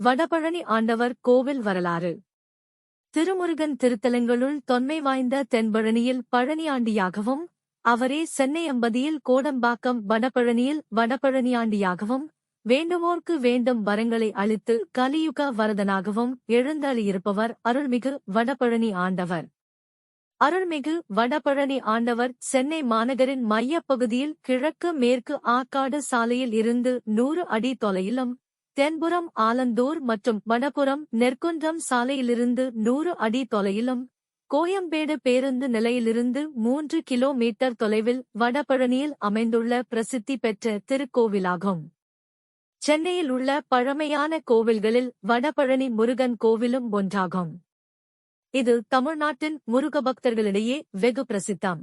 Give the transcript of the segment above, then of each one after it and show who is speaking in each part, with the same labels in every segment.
Speaker 1: வடபழனி ஆண்டவர் கோவில் வரலாறு. திருமுருகன் திருத்தலங்களுள் தொன்மை வாய்ந்த தென்பழனியில் பழனியாண்டியாகவும் அவரே சென்னை அம்பதியில் கோடம்பாக்கம் வடபழனியில் வடபழனியாண்டியாகவும் வேண்டுவோர்க்கு வேண்டும் வரங்களை அளித்து கலியுக வரதனாகவும் எழுந்தளியிருப்பவர் அருள்மிகு வடபழனி ஆண்டவர். அருள்மிகு வடபழனி ஆண்டவர் சென்னை மாநகரின் மையப்பகுதியில் கிழக்கு மேற்கு ஆக்காடு சாலையில் இருந்து நூறு அடி தொலையிலும் தென்புறம் ஆலந்தூர் மற்றும் வடபுறம் நெற்குன்றம் சாலையிலிருந்து நூறு அடி தொலையிலும் கோயம்பேடு பேருந்து நிலையிலிருந்து மூன்று கிலோமீட்டர் தொலைவில் வடபழனியில் அமைந்துள்ள பிரசித்தி பெற்ற திருக்கோவிலாகும். சென்னையில் உள்ள பழமையான கோவில்களில் வடபழனி முருகன் கோவிலும் ஒன்றாகும். இது தமிழ்நாட்டின் முருக பக்தர்களிடையே வெகு பிரசித்தம்.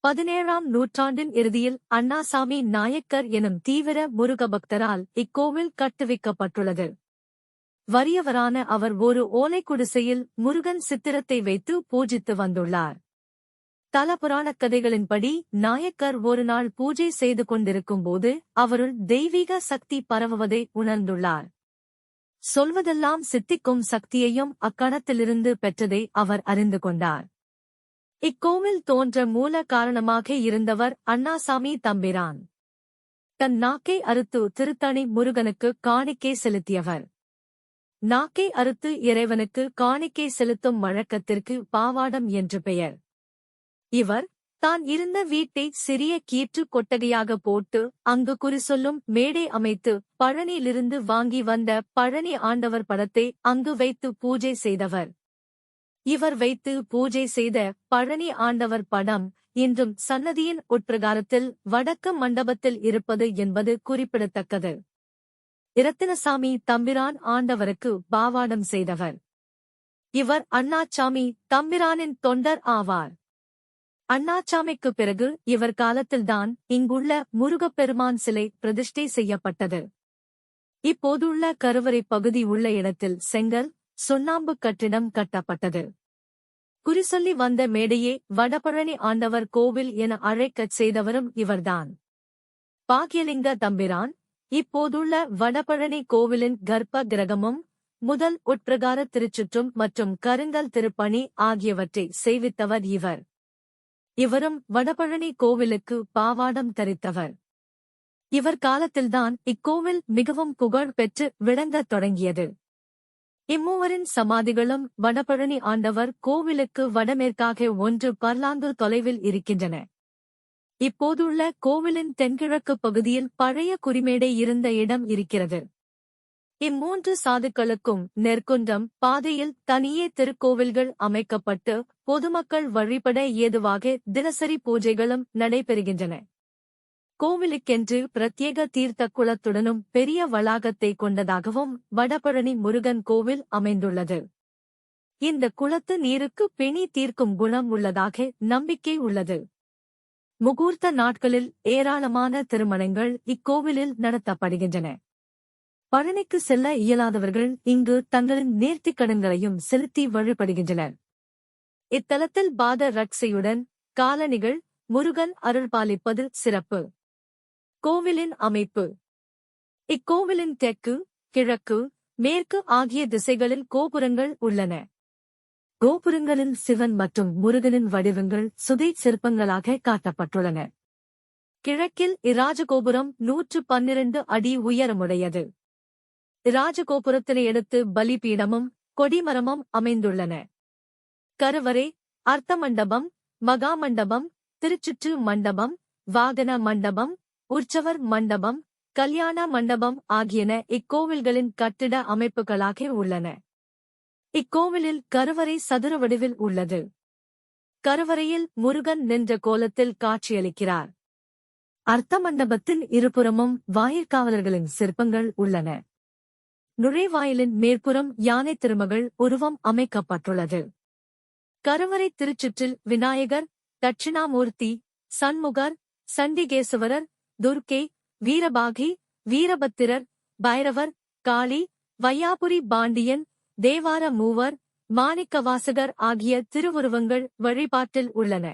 Speaker 1: பதினேழாம் நூற்றாண்டின் இறுதியில் அண்ணாசாமி நாயக்கர் எனும் தீவிர முருக பக்தரால் இக்கோவில் கட்டுவிக்கப்பட்டுள்ளது. வறியவரான அவர் ஒரு ஓலை குடிசையில் முருகன் சித்திரத்தை வைத்து பூஜித்து வந்துள்ளார். தல புராணக் கதைகளின்படி நாயக்கர் ஒரு நாள் பூஜை செய்து கொண்டிருக்கும்போது அவருள் தெய்வீக சக்தி பரவுவதை உணர்ந்துள்ளார். சொல்வதெல்லாம் சித்திக்கும் சக்தியையும் அக்கணத்திலிருந்து பெற்றதை அவர் அறிந்து கொண்டார். இக்கோவில் தோன்ற மூல காரணமாக இருந்தவர் அண்ணாசாமி தம்பிரான். தன் நாக்கை அறுத்து திருத்தணி முருகனுக்கு காணிக்கை செலுத்தியவர். நாக்கை அறுத்து இறைவனுக்கு காணிக்கை செலுத்தும் வழக்கத்திற்கு பாவாடம் என்று பெயர். இவர் தான் இருந்த வீட்டை சிறிய கீற்று கொட்டகையாக போட்டு அங்கு குறி சொல்லும் மேடை அமைத்து பழனியிலிருந்து வாங்கி வந்த பழனி ஆண்டவர் படத்தை அங்கு வைத்து பூஜை செய்தவர். இவர் வைத்து பூஜை செய்த பழனி ஆண்டவர் படம் இன்றும் சன்னதியின் உட்பிரகாரத்தில் வடக்கு மண்டபத்தில் இருப்பது என்பது குறிப்பிடத்தக்கது. இரத்தினசாமி தம்பிரான் ஆண்டவருக்கு பாவாடம் செய்தவர். இவர் அண்ணாச்சாமி தம்பிரானின் தொண்டர் ஆவார். அண்ணாச்சாமிக்கு பிறகு இவர் காலத்தில்தான் இங்குள்ள முருகப்பெருமான் சிலை பிரதிஷ்டை செய்யப்பட்டது. இப்போதுள்ள கருவறை பகுதி உள்ள இடத்தில் செங்கல் சுண்ணாம்பு கட்டிடம் கட்டப்பட்டது. குறிசொல்லி வந்த மேடையே வடபழனி ஆண்டவர் கோவில் என அழைக்கச் செய்தவரும் இவர்தான். பாக்யலிங்க தம்பிரான் இப்போதுள்ள வடபழனி கோவிலின் கர்ப்ப கிரகமும் முதல் உட்பிரகார திருச்சுற்றும் மற்றும் கருங்கல் திருப்பணி ஆகியவற்றை செய்வித்தவர் இவர். இவரும் வடபழனி கோவிலுக்கு பாவாடம் தரித்தவர். இவர் காலத்தில்தான் இக்கோவில் மிகவும் புகழ் பெற்று விளங்கத் தொடங்கியது. இம்மூவரின் சமாதிகளும் வடபழனி ஆண்டவர் கோவிலுக்கு வடமேற்காக ஒன்று பர்லாந்து தொலைவில் இருக்கின்றன. இப்போதுள்ள கோவிலின் தென்கிழக்கு பகுதியில் பழைய குறிமேடை இருந்த இடம் இருக்கிறது. இம்மூன்று சாதுக்களுக்கும் நெற்குன்றம் பாதையில் தனியே திருக்கோவில்கள் அமைக்கப்பட்டு பொதுமக்கள் வழிபட ஏதுவாக தினசரி பூஜைகளும் நடைபெறுகின்றன. கோவிலுக்கென்று பிரத்யேக தீர்த்த குளத்துடனும் பெரிய வளாகத்தை கொண்டதாகவும் வடபழனி முருகன் கோவில் அமைந்துள்ளது. இந்த குளத்து நீருக்கு பிணி தீர்க்கும் குணம் உள்ளதாக நம்பிக்கை உள்ளது. முகூர்த்த நாட்களில் ஏராளமான திருமணங்கள் இக்கோவிலில் நடத்தப்படுகின்றன. பழனிக்கு செல்ல இயலாதவர்கள் இங்கு தங்களின் நேர்த்திக் கடன்களையும் செலுத்தி வழிபடுகின்றனர். இத்தலத்தில் பாத ரட்சையுடன் காலணிகள் முருகன் அருள்பாலிப்பது சிறப்பு. கோவிலின் அமைப்பு. இக்கோவிலின் தெற்கு கிழக்கு மேற்கு ஆகிய திசைகளில் கோபுரங்கள் உள்ளன. கோபுரங்களில் சிவன் மற்றும் முருகனின் வடிவங்கள் சுதை சிற்பங்களாக காட்டப்பட்டுள்ளன. கிழக்கில் இராஜகோபுரம் நூற்று பன்னிரண்டு அடி உயரமுடையது. இராஜகோபுரத்தினை எடுத்து பலிபீடமும் கொடிமரமும் அமைந்துள்ளன. கருவறை அர்த்த மண்டபம் மகாமண்டபம் திருச்சுற்று மண்டபம் வாகன மண்டபம் உற்சவர் மண்டபம் கல்யாண மண்டபம் ஆகியன இக்கோவில்களின் கட்டிட அமைப்புகளாக உள்ளன. இக்கோவிலில் கருவறை சதுர வடிவில் உள்ளது. கருவறையில் முருகன் நின்ற கோலத்தில் காட்சியளிக்கிறார். அர்த்த மண்டபத்தின் இருபுறமும் வாயிற்காவலர்களின் சிற்பங்கள் உள்ளன. நுழைவாயிலின் மேற்புறம் யானை திருமகள் உருவம் அமைக்கப்பட்டுள்ளது. கருவறை திருச்சுற்றில் விநாயகர் தட்சிணாமூர்த்தி சண்முகர் சண்டிகேசுவரர் துர்க்கே வீரபாகி வீரபத்திரர் பைரவர் காளி வையாபுரி பாண்டியன் தேவார மூவர் மாணிக்கவாசகர் ஆகிய திருவுருவங்கள் வழிபாட்டில் உள்ளன.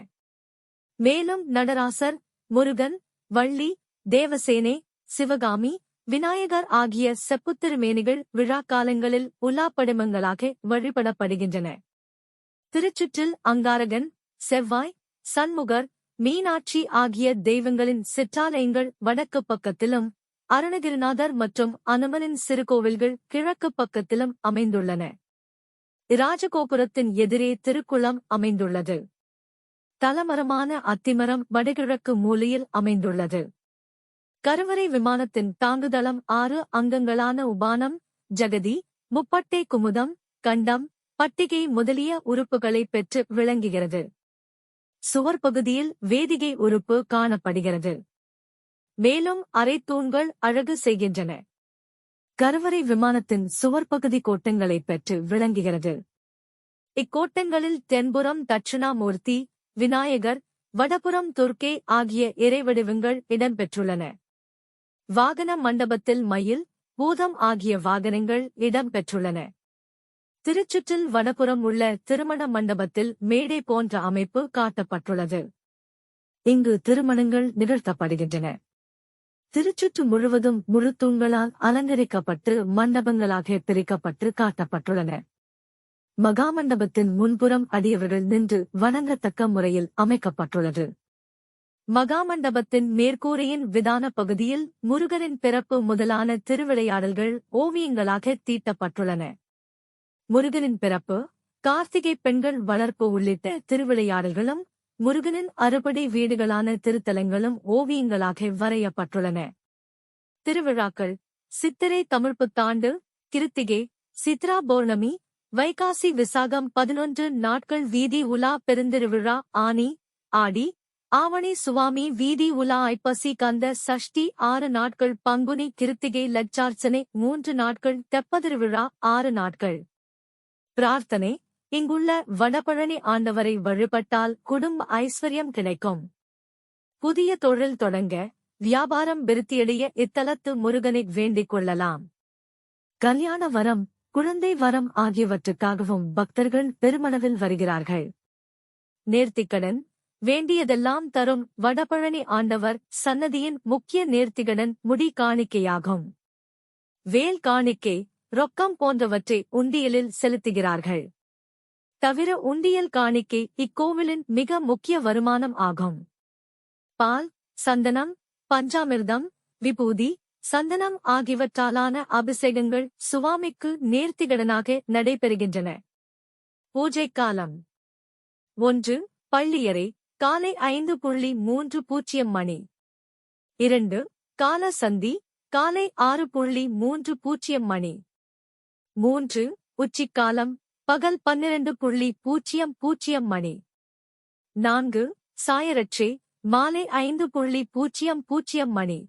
Speaker 1: மேலும் நடராசர் முருகன் வள்ளி தேவசேனே சிவகாமி விநாயகர் ஆகிய செப்புத்திருமேனிகள் விழாக்காலங்களில் உலாப்படிமங்களாக வழிபடப்படுகின்றன. திருச்சுற்றில் அங்காரகன் செவ்வாய் சண்முகர் மீனாட்சி ஆகிய தெய்வங்களின் சிற்றாலயங்கள் வடக்கு பக்கத்திலும் அருணகிரிநாதர் மற்றும் அனுமனின் சிறுகோவில்கள் கிழக்கு பக்கத்திலும் அமைந்துள்ளன. இராஜகோபுரத்தின் எதிரே திருக்குளம் அமைந்துள்ளது. தலமரமான அத்திமரம் வடகிழக்கு மூலையில் அமைந்துள்ளது. கருவறை விமானத்தின் தாங்குதளம் ஆறு அங்கங்களான உபானம் ஜகதி முப்பட்டை குமுதம் கண்டம் பட்டிகை முதலிய உறுப்புகளை பெற்று விளங்குகிறது. சுவர் பகுதியில் வேதிகை உறுப்பு காணப்படுகிறது. மேலும் அரைத்தூண்கள் அழகு செய்கின்றன. கருவறை விமானத்தின் சுவர் பகுதி கோட்டங்களை பெற்று விளங்குகிறது. இக்கோட்டங்களில் தென்புறம் தட்சிணாமூர்த்தி விநாயகர் வடபுறம் துர்க்கே ஆகிய இறைவடிவங்கள் இடம்பெற்றுள்ளன. வாகன மண்டபத்தில் மயில் பூதம் ஆகிய வாகனங்கள் இடம்பெற்றுள்ளன. திருச்சுற்றில் வடபுறம் உள்ள திருமண மண்டபத்தில் மேடை போன்ற அமைப்பு காட்டப்பட்டுள்ளது. இங்கு திருமணங்கள் நிகழ்த்தப்படுகின்றன. திருச்சுற்று முழுவதும் முழு தூண்களால் அலங்கரிக்கப்பட்டு மண்டபங்களாக பிரிக்கப்பட்டு காட்டப்பட்டுள்ளன. மகாமண்டபத்தின் முன்புறம் அடியவர்கள் நின்று வணங்கத்தக்க முறையில் அமைக்கப்பட்டுள்ளது. மகாமண்டபத்தின் மேற்கூரையின் விதான பகுதியில் முருகனின் பிறப்பு முதலான திருவிளையாடல்கள் ஓவியங்களாக தீட்டப்பட்டுள்ளன. முருகனின் பிறப்பு கார்த்திகை பெண்கள் வளர்ப்பு உள்ளிட்ட திருவிளையாடல்களும் முருகனின் அறுபடை வீடுகளான திருத்தலங்களும் ஓவியங்களாக வரையப்பட்டுள்ளன. திருவிழாக்கள் சித்திரை தமிழ் புத்தாண்டு கிருத்திகை சித்ரா பௌர்ணமி வைகாசி விசாகம் பதினொன்று நாட்கள் வீதி உலா பெருந்திருவிழா ஆனி ஆடி ஆவணி சுவாமி வீதி உலா ஐப்பசி கந்த சஷ்டி ஆறு நாட்கள் பங்குனி கிருத்திகை லட்சார்ச்சனை மூன்று நாட்கள் தெப்பதிருவிழா ஆறு நாட்கள். பிரார்த்தனை இங்குள்ள வடபழனி ஆண்டவரை வழிபட்டால் குடும்ப ஐஸ்வர்யம் கிடைக்கும். புதிய தொழில் தொடங்க வியாபாரம் விருத்தியடைய இத்தலத்து முருகனை வேண்டிக் கொள்ளலாம். கல்யாண வரம் குழந்தை வரம் ஆகியவற்றுக்காகவும் பக்தர்கள் பெருமளவில் வருகிறார்கள். நேர்த்திக்கடன் வேண்டியதெல்லாம் தரும் வடபழனி ஆண்டவர் சன்னதியின் முக்கிய நேர்த்திகடன் முடி காணிக்கையாகும். வேல் காணிக்கை ரொக்கம் போன்றவற்றை உண்டியலில் செலுத்துகிறார்கள். தவிர உண்டியல் காணிக்கை இக்கோவிலின் மிக முக்கிய வருமானம் ஆகும். பால் சந்தனம் பஞ்சாமிர்தம் விபூதி சந்தனம் ஆகியவற்றாலான அபிஷேகங்கள் சுவாமிக்கு நேர்த்திகடனாக நடைபெறுகின்றன. பூஜை காலம். ஒன்று பள்ளியறை காலை ஐந்து புள்ளி மூன்று பூஜ்ஜியம் மணி. இரண்டு கால சந்தி காலை ஆறு புள்ளி மூன்று பூஜ்ஜியம் மணி. மூன்று உச்சிக்காலம் பகல் பன்னிரண்டு புள்ளி பூஜ்ஜியம் பூஜ்ஜியம் மணி. நான்கு சாயரட்சே மாலை ஐந்து புள்ளி பூஜ்ஜியம் பூஜ்ஜியம் மணி.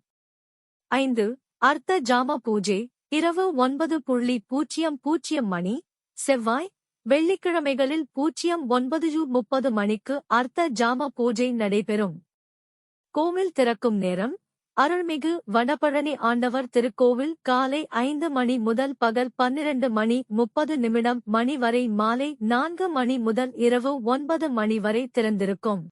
Speaker 1: ஐந்து அர்த்த ஜாம பூஜை இரவு ஒன்பது புள்ளி பூஜ்ஜியம் பூஜ்ஜியம் மணி. செவ்வாய் வெள்ளிக்கிழமைகளில் பூஜ்ஜியம் ஒன்பது முப்பது மணிக்கு அர்த்த ஜாம பூஜை நடைபெறும். கோவில் திறக்கும் நேரம் அருள்மிகு வடபழனி ஆண்டவர் திருக்கோவில் காலை ஐந்து மணி முதல் பகல் பன்னிரண்டு மணி முப்பது நிமிடம் மணி வரை மாலை நான்கு மணி முதல் இரவு ஒன்பது மணி வரை திறந்திருக்கும்.